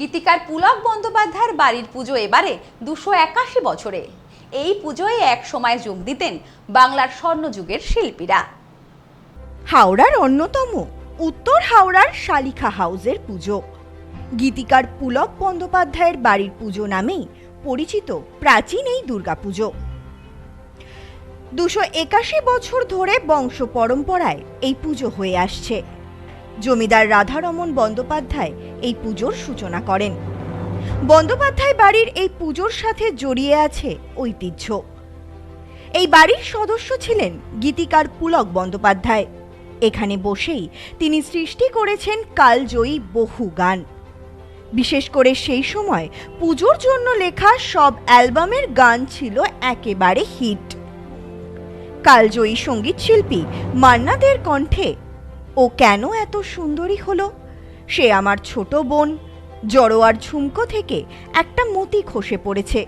গীতিকার পুলক বন্দ্যোপাধ্যায়ের বাড়ির পুজো এবারে দুশো একাশি বছরে। এই পুজোয় এক সময় যোগ দিতেন বাংলার স্বর্ণযুগের শিল্পীরা। হাওড়ার অন্যতম উত্তর হাওড়ার শালিখা হাউসের পুজো। গীতিকার পুলক বন্দ্যোপাধ্যায়ের বাড়ির পুজো নামেই পরিচিত প্রাচীন এই দুর্গাপুজো। দুশো একাশি বছর ধরে বংশ পরম্পরায় এই পুজো হয়ে আসছে। জমিদার রাধারমন বন্দ্যোপাধ্যায় এই পুজোর সূচনা করেন। বন্দ্যোপাধ্যায় বাড়ির এই পুজোর সাথে জড়িয়ে আছে ঐতিহ্য। এই বাড়ির সদস্য ছিলেন গীতিকার পুলক বন্দ্যোপাধ্যায়। এখানে বসেই তিনি সৃষ্টি করেছেন কালজয়ী বহু গান। বিশেষ করে সেই সময় পুজোর জন্য লেখা সব অ্যালবামের গান ছিল একেবারে হিট। কালজয়ী সংগীত শিল্পী মান্নাদের কণ্ঠে ও কেন এত সুন্দরী হলো? সে আমার ছোট বোন, জড়োয়ার ঝুমকো থেকে একটা মতি খসে পড়েছে।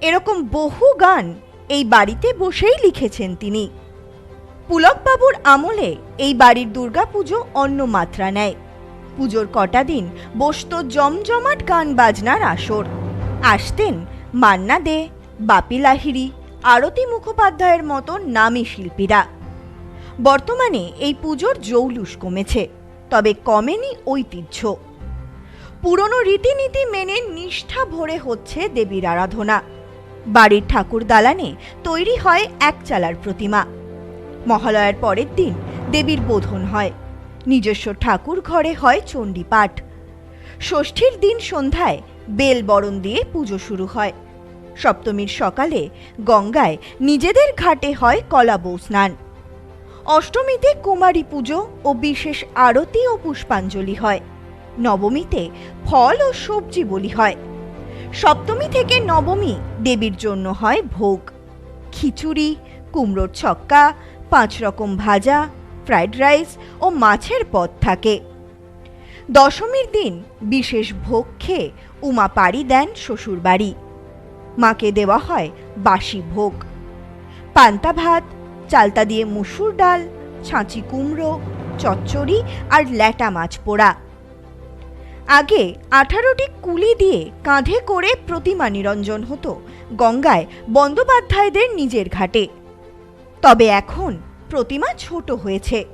এরকম বহু গান এই বাড়িতে বসেই লিখেছেন তিনি। পুলকবাবুর আমলে এই বাড়ির দুর্গাপুজো অন্য মাত্রা নেয়। পুজোর কটা দিন বসত জমজমাট গান বাজনার আসর। আসতেন মান্না দে বাপি লাহিড়ি আরতি মুখোপাধ্যায়ের মতো নামী শিল্পীরা। বর্তমানে এই পুজোর জৌলুস কমেছে, তবে কমেনি ঐতিহ্য। পুরনো রীতিনীতি মেনে নিষ্ঠা ভরে হচ্ছে দেবীর আরাধনা। বাড়ির ঠাকুর দালানে তৈরি হয় এক চালার প্রতিমা। মহালয়ার পরের দিন দেবীর বোধন হয়। নিজস্ব ঠাকুর ঘরে হয় চণ্ডী পাঠ। ষষ্ঠীর দিন সন্ধ্যায় বেল বরণ দিয়ে পুজো শুরু হয়। সপ্তমীর সকালে গঙ্গায় নিজেদের ঘাটে হয় কলাবৌ স্নান। অষ্টমীতে কুমারী পুজো ও বিশেষ আরতি ও পুষ্পাঞ্জলি হয়। নবমীতে ফল ও সবজি বলি হয়। সপ্তমী থেকে নবমী দেবীর জন্য হয় ভোগ। খিচুড়ি, কুমড়োর ছক্কা, পাঁচ রকম ভাজা, ফ্রাইড রাইস ও মাছের পদ থাকে। দশমীর দিন বিশেষ ভোগ খেয়ে উমা পাড়ি দেন শ্বশুরবাড়ি। মাকে দেওয়া হয় বাসি ভোগ। পান্তা ভাত চালতা দিয়ে মুসুর ডাল, ছাঁচি কুমড়ো, চচ্চড়ি আর ল্যাটা মাছ পোড়া। আগে আঠারোটি কুলি দিয়ে কাঁধে করে প্রতিমা নিরঞ্জন হতো গঙ্গায় বন্দ্যোপাধ্যায়দের নিজের ঘাটে। তবে এখন প্রতিমা ছোট হয়েছে।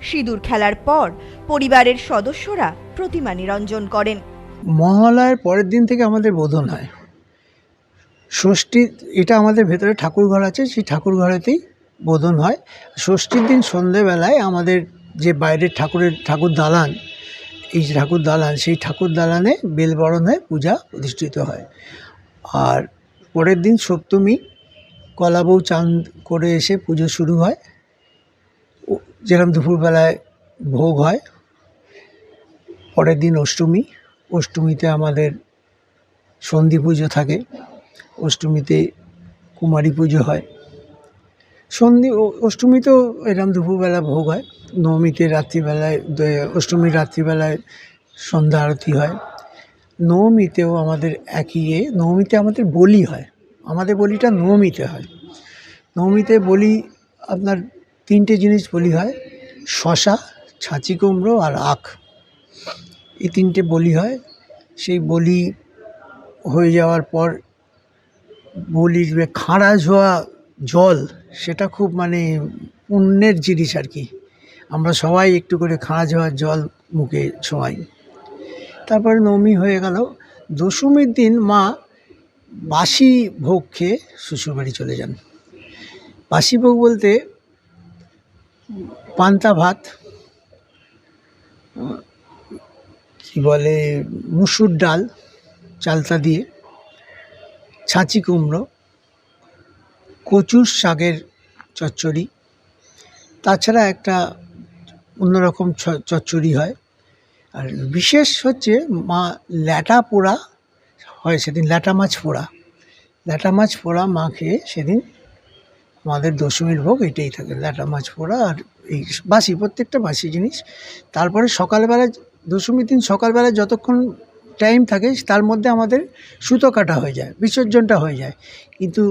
সিঁদুর খেলার পর পরিবারের সদস্যরা প্রতিমা নিরঞ্জন করেন। মহালয়ার পরের দিন থেকে আমাদের বোধন হয়। ষষ্ঠী, এটা আমাদের ভেতরে ঠাকুর ঘর আছে, সেই ঠাকুর ঘরেতেই বোধন হয়। ষষ্ঠীর দিন সন্ধেবেলায় আমাদের যে বাইরের ঠাকুরের ঠাকুর দালান, এই যে ঠাকুর দালান, সেই ঠাকুর দালানে বেলবরণ পূজা প্রতিষ্ঠিত হয়। আর পরের দিন সপ্তমী কলাবউ চান করে এসে পুজো শুরু হয়। যেরকম দুপুরবেলায় ভোগ হয়, পরের দিন অষ্টমী। অষ্টমীতে আমাদের সন্ধি পুজো থাকে। অষ্টমীতে কুমারী পুজো হয়। সন্ধি অষ্টমীতেও এরকম দুপুরবেলা ভোগ হয়। নবমীতে রাত্রিবেলায় অষ্টমীর রাত্রিবেলায় সন্ধ্যা আরতি হয়। নবমীতেও আমাদের একই এ, নবমীতে আমাদের বলি হয়। আমাদের বলিটা নবমীতে হয়। নবমীতে বলি আপনার তিনটে জিনিস বলি হয়, শশা, ছাঁচি কুমড়ো আর আখ। এই তিনটে বলি হয়। সেই বলি হয়ে যাওয়ার পর বলির খাঁড়া ঝোয়া জল সেটা খুব মানে পুণ্যের জিনিস আর কি। আমরা সবাই একটু করে খাঁড়া ঝোয়া জল মুখে ছোঁয়াই তারপরে নবমী হয়ে গেল। দশমীর দিন মা বাসি ভোগ খেয়ে শ্বশুরবাড়ি চলে যান। বাসি ভোগ বলতে পান্তা ভাত, কি বলে, মুসুর ডাল, চালতা দিয়ে, ছাঁচি কুমড়ো কচুর শাকের চচ্চড়ি। তাছাড়া একটা অন্যরকম চচ্চড়ি হয়। আর বিশেষ হচ্ছে মা ল্যাটা পোড়া হয় সেদিন, ল্যাটা মাছ পোড়া। ল্যাটা মাছ পোড়া মা খেয়ে সেদিন আমাদের দশমীর ভোগ এটাই থাকে, ল্যাটা মাছ পোড়া আর এই বাসি, প্রত্যেকটা বাসি জিনিস। তারপরে সকালবেলা, দশমীর দিন সকালবেলা যতক্ষণ টাইম থাকে, তার মধ্যে আমাদের সুতো কাটা হয়ে যায়, বিসর্জনটা হয়ে যায়। কিন্তু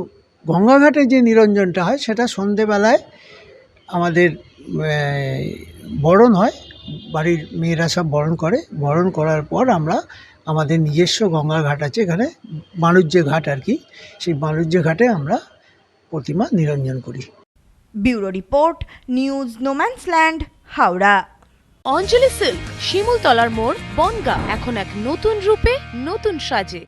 গঙ্গাঘাটে যে নিরঞ্জনটা হয় সেটা সন্ধেবেলায় আমাদের বরণ হয়। বাড়ির মেয়েরা সব বরণ করে। বরণ করার পর আমরা আমাদের নিজস্ব গঙ্গা ঘাট আছে এখানে বাণিজ্য ঘাট আর কি। সেই বাণিজ্য ঘাটে আমরা প্রতিমা নিরঞ্জন করি। Bureau report news no man's land Howrah. Anjali silk শিমুলতলার মোড় বনগা। এখন এক নতুন রূপে নতুন সাজে।